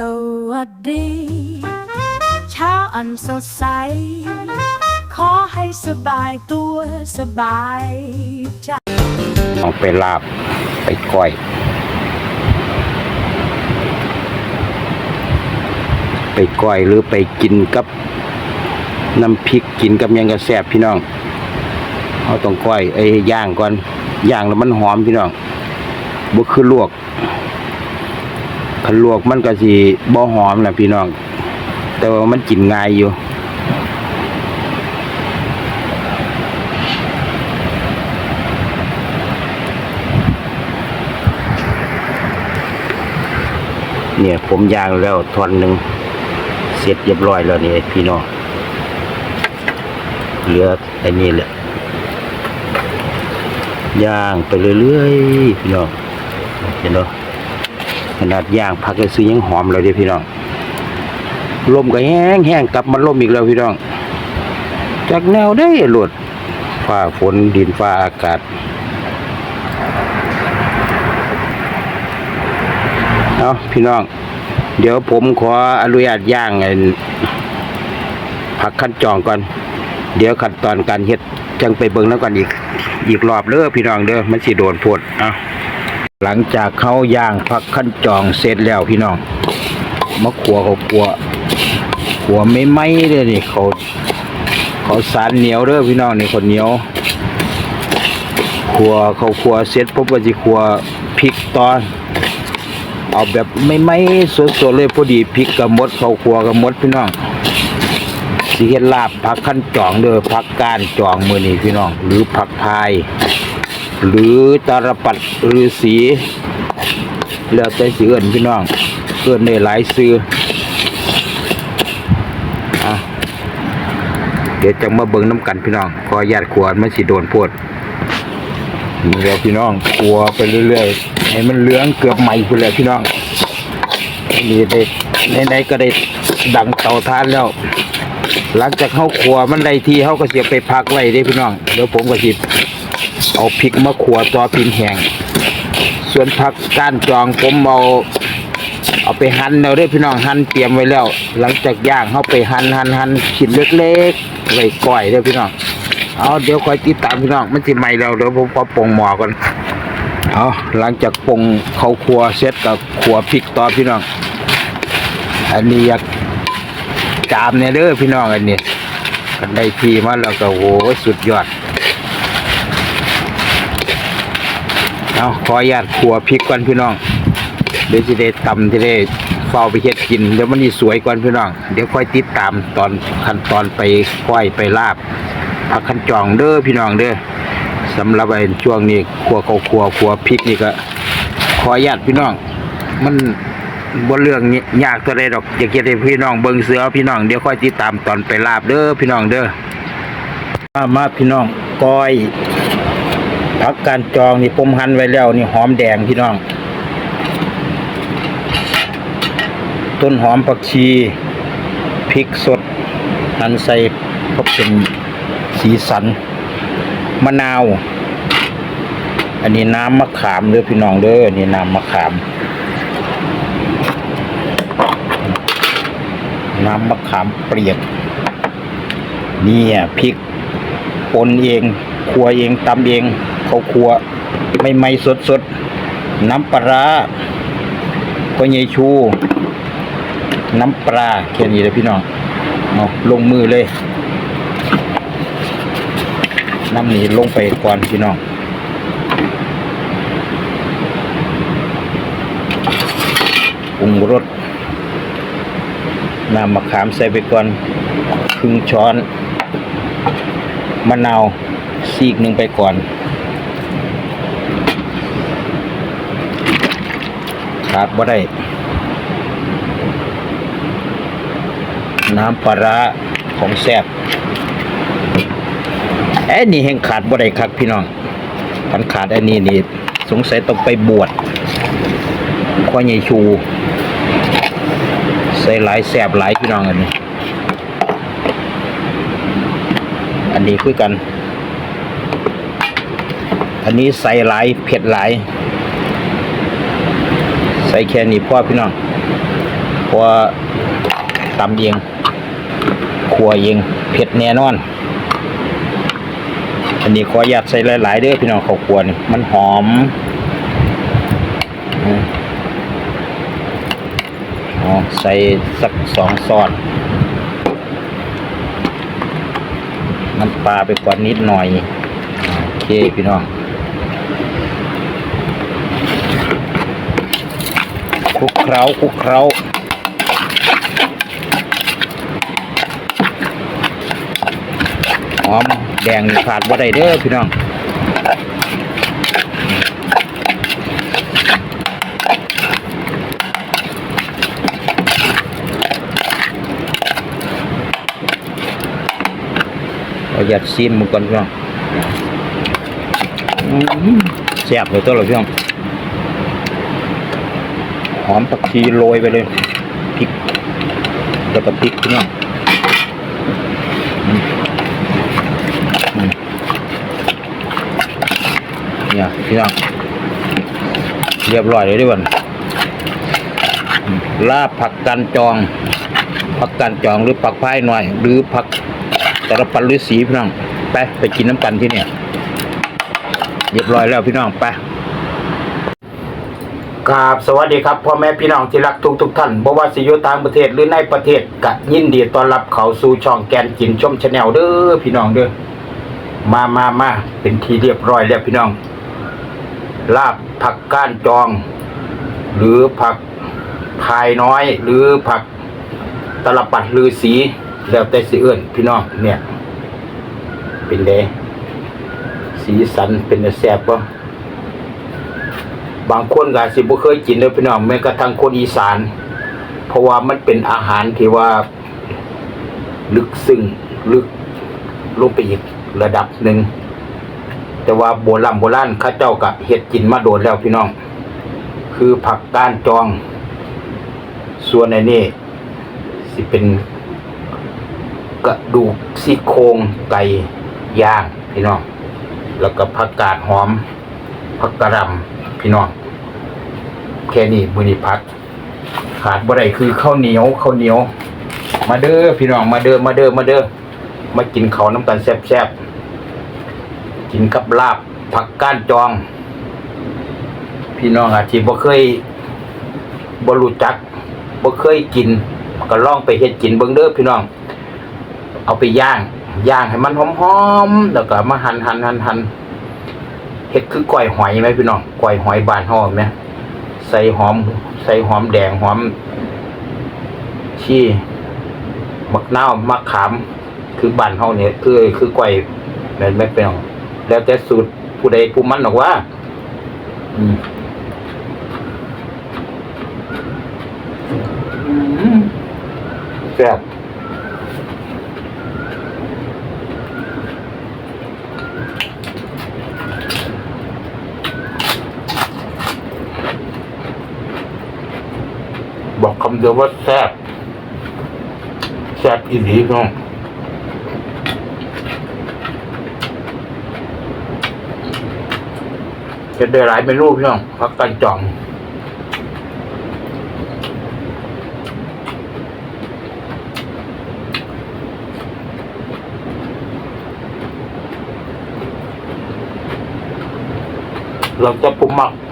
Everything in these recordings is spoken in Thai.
สวัสดี เช้าอันสดใส ขอให้สบายตัวสบายใจเอาไปลาบไปก้อย ไปก้อยหรือไปกินกับน้ำพริกกินกับยังกระแซบพี่น้องเอาต้องก้อยไอ้ย่างก่อนย่างแล้วมันหอมพี่น้องบ่คือลวก คันลวกมันก็สิบ่หอมนะพี่น้อง แต่ว่ามันกินง่ายอยู่เนี่ยผมยางแล้วทอนหนึ่งเสร็จเรียบร้อยแล้วนี่พี่น้องเหลือไอ้นี่แหละย่างไปเรื่อยๆพี่น้องเห็นเนาะข นาดย่างพักเลยซื้อยังหอมเลยเด้พี่น้องลมก็แห้งแห้งกลับมาลมอีกแล้วพี่น้อง จากแนวได้หลดฟ้าฝนดินฟ้าอากาศเอาพี่น้อง เดี๋ยวผมขออนุญาตย่างไอ้ผักขั้นจองก่อน เดี๋ยวขั้นตอนการเฮ็ดจังไปเบิ่งแล้วก่อนอีก อีกรอบเด้อพี่น้องเด้อมันสิโดนพดเอา หลังจากเขาย่างผักขั้นจองเสร็จแล้วพี่น้องมะขัวเขาขัวขัวไม่ไหมเลยนี่เขาเขาสารเหนียวเด้อพี่น้องนี่คนเหนียวขัวเขาขัวเสร็จปุ๊บก็สิขัวพริกตอนเอาแบบไม่ไหมสดๆเลยพอดีพริกกับมดเขาครัวกับมดพี่น้องสีเฮ็ดลาบผักขั้นจองเด้อผักก้านจองมือนี้พี่น้อง หรือผักพาย หรือตาลปัดหรือสีแล้วแต่สีเอินพี่น้องเอินได้หลายซื้ออเดี๋ยวจะมาเบิ่งน้ำกันพี่น้องขอญาติขวานมันสิโดนโพดนี่แหล้วพี่น้องกลัวไปเรื่อยๆให้มันเหลืองเกือบไหม้ไปเลยพี่น้องนี่ได้ในๆก็ได้ดังเตาทานแล้วหลังจากเข้าขัวมันได้ทีเขาก็เสียไปพักไว้ได้พี่น้องเดี๋ยวผมก็สิ เอาพริกมาขัวต่อพินแห้งส่วนผักก้านจองผมเอาเอาไปหั่นแล้วเด้อพี่น้องหั่นเตรียมไว้แล้ว หลังจากย่างเขาไปหั่นหั่นหั่นชิ้นเล็กๆไว้ก้อยเด้อพี่น้องเอาเดี๋ยวคอยติดตามพี่น้องมันสิใหม่แล้วเดี๋ยวผมขอปรุงหม้อก่อนเอาหลังจากปรุงข้าวครัวเสร็จกับขัวพริกต่อพี่น้อง อันนี้อยากจามเนี่ยเด้อพี่น้องอันนี้กันได้ทีมาแล้วก็โหสุดยอด เอาขออนุญาตขัวพริกก่อนพี่น้อง เดี๋ยวจะได้ตำจะได้เฝ้าไปเฮ็ดกิน เดี๋ยวมันนี่สวยก่อนพี่น้อง เดี๋ยวค่อยติดตามตอนขั้นตอนไปก้อยไปลาบผักขันจองเด้อพี่น้องเด้อสำหรับไอ้ช่วงนี้ครัวเขาครัวครัวพริกนี่ก็ ขออนุญาตพี่น้อง มันบ่เรื่องนี้ยากตัวใดดอกอยากจะให้พี่น้องเบิ่งเสือพี่น้องเดี๋ยวค่อยติดตามตอนไปลาบเด้อพี่น้องเด้อมามาพี่น้องก้อย ผักการจองนี่ผมหั่นไว้แล้วนี่หอมแดงพี่น้อง ต้นหอมผักชีพริกสดหั่นใส่พบเป็นสีสัน มะนาว อันนี้น้ำมะขามเด้อพี่น้องเด้ออันนี้น้ำมะขาม น้ำมะขามเปียกเนี่ยพริกปนเองครัวเองตำเองเขาครัวไม่ไม่สดสดๆน้ำปลาก็ยายชู น้ำปลาแค่นี้เลยพี่น้องเอาลงมือเลย น้ำนี้ลงไปก่อนพี่น้องปรุงรสน้ำมะขามใส่ไปก่อนครึ่งช้อนมะนาวซีกหนึ่งไปก่อน ขาดบ่ได้ น้ำปลาร้าของแซ่บไอ้นี่แห่งขาดบ่ได้คักพี่น้องคันขาดไอ้นี่นี่สงสัยต้องไปบวชข้อใหญ่ชู ใส่หลายแสบหลายพี่น้องอันนี้ อันนี้คือกัน อันนี้ใส่หลายเผ็ดหลาย ส่แค่นี้พ่อพี่น้องพราะว่าตำเองครัวเองเผ็ดแน่นอน อันนี้ขออนุญาตใส่หลายๆเด้อพี่น้องข้าควนมันหอมอ๋อใส่สักสองซอนน้ำปลาไปกว่านิดหน่อย โอเคพี่น้องค ล้าคลุกเคล้าหอมแดงขาดบ่าได้เด้อพี่น้องเราอยากซีมมันก่อนพี่น้องแซ่บเลยตัวเราพี่น้อง หอมผักชีโรยไปเลยพริกแล้วก็พริกพี่น้องเนี่ยพี่น้องเรียบร้อยเลยด้วยวันลาบผักกันจอง ผักกันจองหรือผักพายหน่อย หรือผักต่ละปันหรือสีพี่น้องไปไปกินน้ำกันที่เนี่ยเรียบร้อยแล้วพี่น้องไป กราบสวัสดีครับพ่อแม่พี่น้องที่รักทุกทุกท่านบ่ว่าสิอยู่ต่างประเทศหรือในประเทศก็ยินดีต้อนรับเข้าสู่ช่องแกนกินชมชาแนลเด้อพี่น้องเด้อมามามาเป็นทีเรียบร้อยแล้วพี่น้อง ลาบผักก้านจอง หรือผักพายน้อย หรือผักตลปัดลือสี แล้วแต่สิเอื้อนพี่น้องเนี่ย เป็นเดสีสันเป็นแซ่บบ่ บางคนก็อาจสิบ่เคยกินเด้อพี่น้องแม้กระทั่งคนอีสาน เพราะว่ามันเป็นอาหารที่ว่า ลึกซึ้งลึกลงไปอีกระดับหนึ่งแต่ว่าโบราณโบราณข้าเจ้าก็เฮ็ดกินมาโดนแล้วพี่น้อง คือผักก้านจอง ส่วนในนี้สิเป็นกระดูกซี่โครงไก่ย่างพี่น้อง แล้วก็ผักกาดหอมผักกระหลำ พี่น้องแค่นี้มือนี้พักขาดบ่ได้คือข้าวเหนียวข้าวเหนียว มาเด้อพี่น้องมาเด้อมาเด้อมาเด้อมากินข้าวน้ำกันแซ่บๆกินกับลาบผักก้านจอง พี่น้องอาจสิบ่เคยบ่รู้จักบ่เคยกินก็ลองไปเฮ็ดกินเบิ่งเด้อพี่น้อง เอาไปย่างย่างให้มันหอมๆแล้วก็มาหั่นหั่นหั่นหั่น เฮ็ดคือก้อยหอยไหมพี่น้องก้อยหอยบานเฮาไหมใส่หอม ใส่หอมแดงหอมชี่มักนาวมะขาม คือบานเฮาเนี่ยคือคือก้อยแม่นไม่เป็นหรอกแล้วแต่สูตรผู้ใดผู้มันหรอกว่า อืมแซ่บ บอกคำเดียวว่าแซ่บแซ่บอีหลีพี่น้องจะได้หลายเมนูพี่น้องพักกันจ่องเราจะปรุงหมัก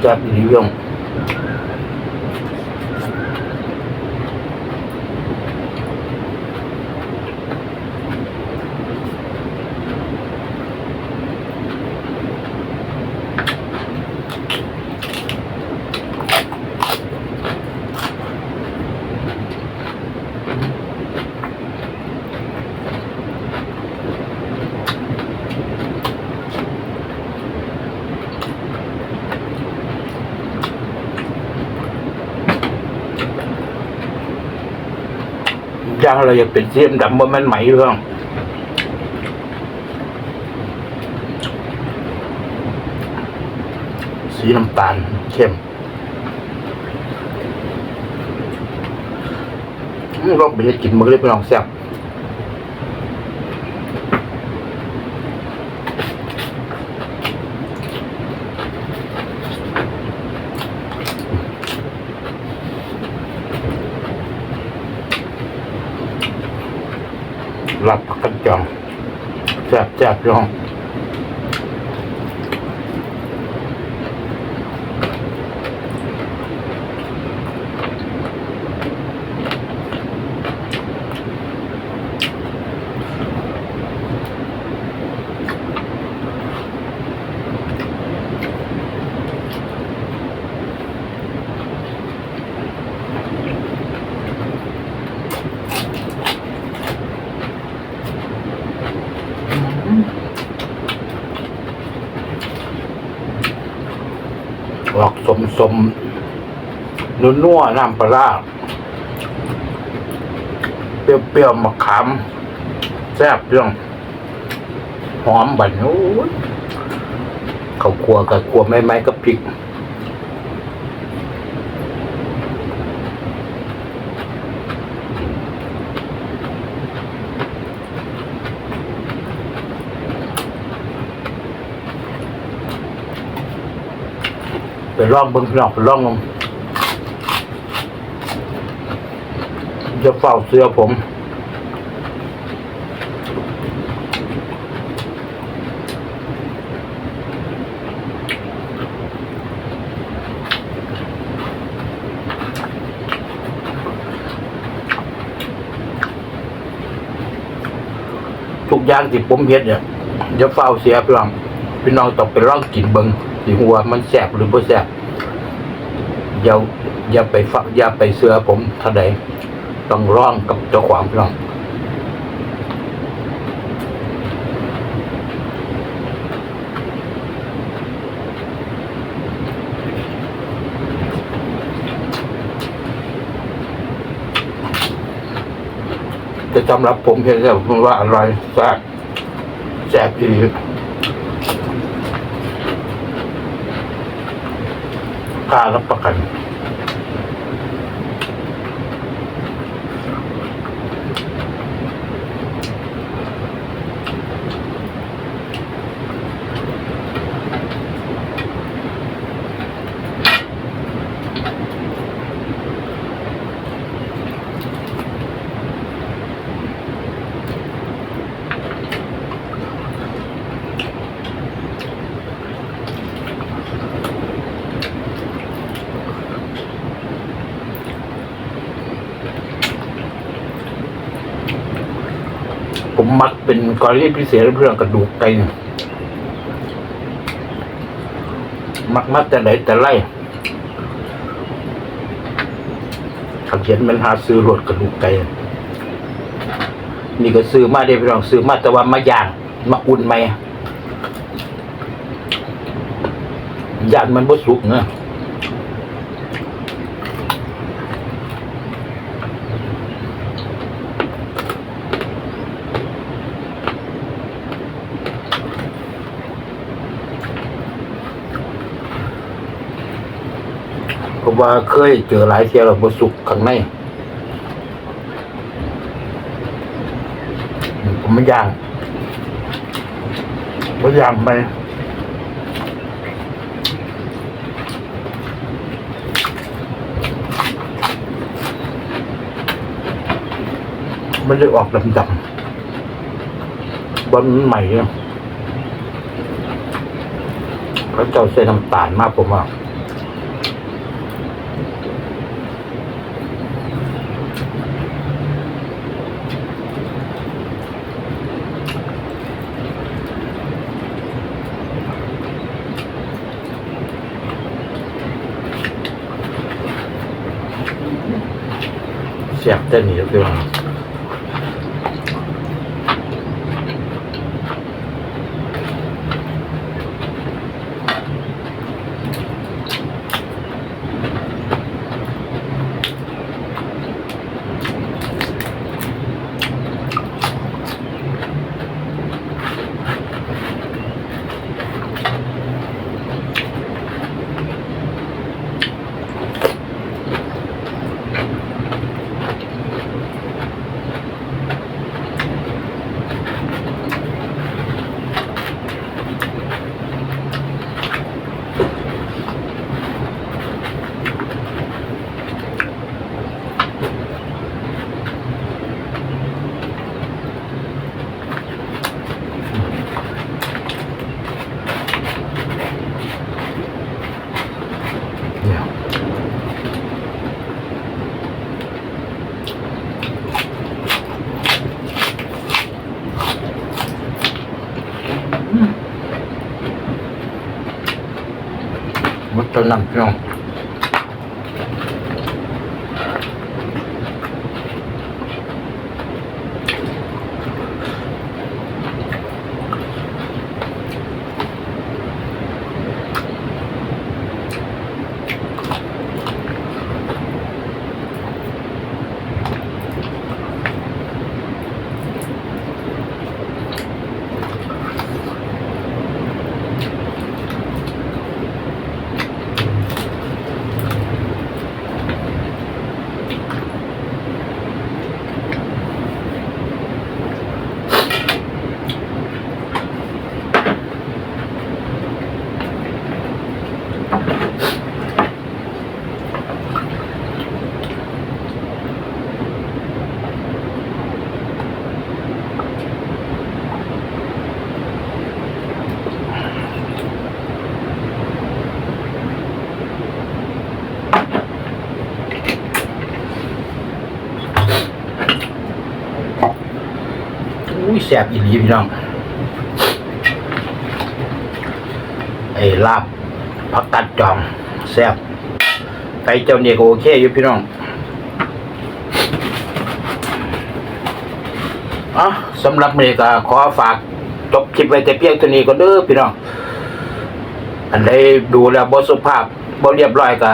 แซ่บ ย่างเราอยากเป็นเสียมดำบนมันไหมเรื่องสีน้ำตาลเข้มอืมลองไปเฮ็ดกินมันก็เลยไปลองแซ่บผักกันจอง แซ่บแซ่บพี่น้อง ออกสมสมนุ่นนัวน้ำปลาเปร้าเปรี้ยวๆมะขามแซ่บเรื่องหอมบัดนโอ้ยเขาวคั่วกับคัวไม่ไม้กับพริก ไปลองเบิ่งพี่น้องไปลองนมจะเฝ้าเสื้อผมทุกอย่างที่ผมเฮ็ดเนี่ยจะเฝ้าเสียพี่น้องพี่น้องต้องไปลองกินเบิง สิหัวมันแซ่บหรือบ่แซ่บอย่าอย่าไปฝักอย่าไปเสือผมเท่าใดต้องร้องกับเจ้าของพี่น้องแต่สำหรับผมเห็นแล้วผมว่าอร่อยแซ่บแซ่บอี ก มักเป็นกรณีพิเศษเรื่องกระดูกไก่มักมักแต่ไหนแต่ไรขับเขียนมันหาซื้อรถกระดูกไก่นี่ก็ซื้อมาได้พี่น้องซื้อมาแต่ว่ามาย่าง มาอุ่นไหมย่านมันบ่สุกเนอะเพราะ ว่าเคยเจอหลายเที่ยวแล้วบ่สุกข้างในผมไม่ย่างไม่ย่างไปมันเลยออกดำๆบนใหม่เนี่ยเขาเจ้าใส่น้ำตาลมากผมว่า เสียบเต้นนี่ คือว่ามันตัวน้ำพี่บอีหลีพี่น้องไอ้ลาบผักกัดจองแซ่บไก่เจ้าเนี่ยก็โอเคอยู่พี่น้องอะสำหรับเมก็ขอฝากจบคลิปไว้แต่เพียงเท่านี้ก็เด้อพี่น้อง อันใดดูแล้วบสุภาพบเรียบร้อยก็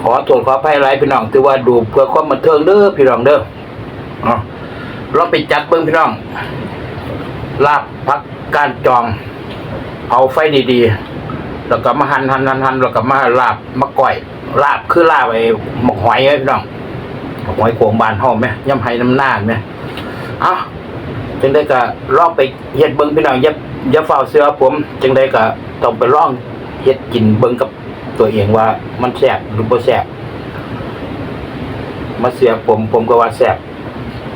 ขอโทษขออภัยหลายพี่น้องถือว่าดูเพื่อความบันเทิงเด้อพี่น้องเด้ออ๋อ ลองไปจัดเบิ่งพี่น้อง ลาบพักการจองเอาไฟดีๆ แล้วก็มาหันหันหันหันแล้วก็มาลาบมาก่อย ลาบคือลาบไอ้หมกหอยไอ้พี่น้องหมกหอยโขงบานห้องไหมย่ำไห้น้ำหน้าไหมเอ้าจึงได้ก็ลองไปเฮ็ดเบิ้งพี่น้องย่าย่าเฝ้าเสื้อผม จึงได้ก็ต้องไปลองเฮ็ดกินเบิ้งกับตัวเองว่ามันแซ่บหรือบ่แซ่บมาเสียผมผมก็ว่าแซ่บ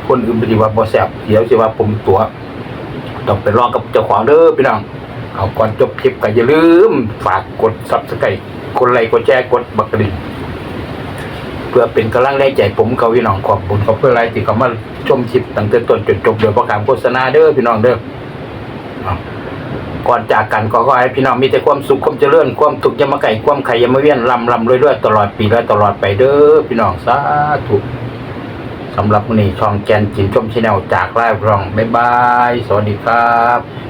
คนอื่นปฏิว่าบ่แซ่บเดี๋ยวสิว่าผมตัวต้องไปลองกับเจ้าของเด้อพี่น้องเอาก่อนจบคลิปก็อย่าลืม ฝากกดซับสไครต์กดไลค์กดแชร์กดบักกระดิ่งเพื่อเป็นกำลังแรงใจผมเขาพี่น้องขอบคุณขอบเพื่ออะไรที่เขามาชมคลิปตั้งแต่ต้นจนจบโดยประการโฆษณาเด้อพี่น้องเด้อก่อนจากกันก็ขอให้พี่น้องมีแต่ความสุขความเจริญความทุกข์ยามาไก่ความไข่ยามาเวียนลำลำรวยด้วยตลอดปีและตลอดไปเด้อพี่น้องสาธุ สำหรับวันนี้ช่องแกนจินชมชแนลจากไลฟ์รอง บ๊ายบาย สวัสดีครับ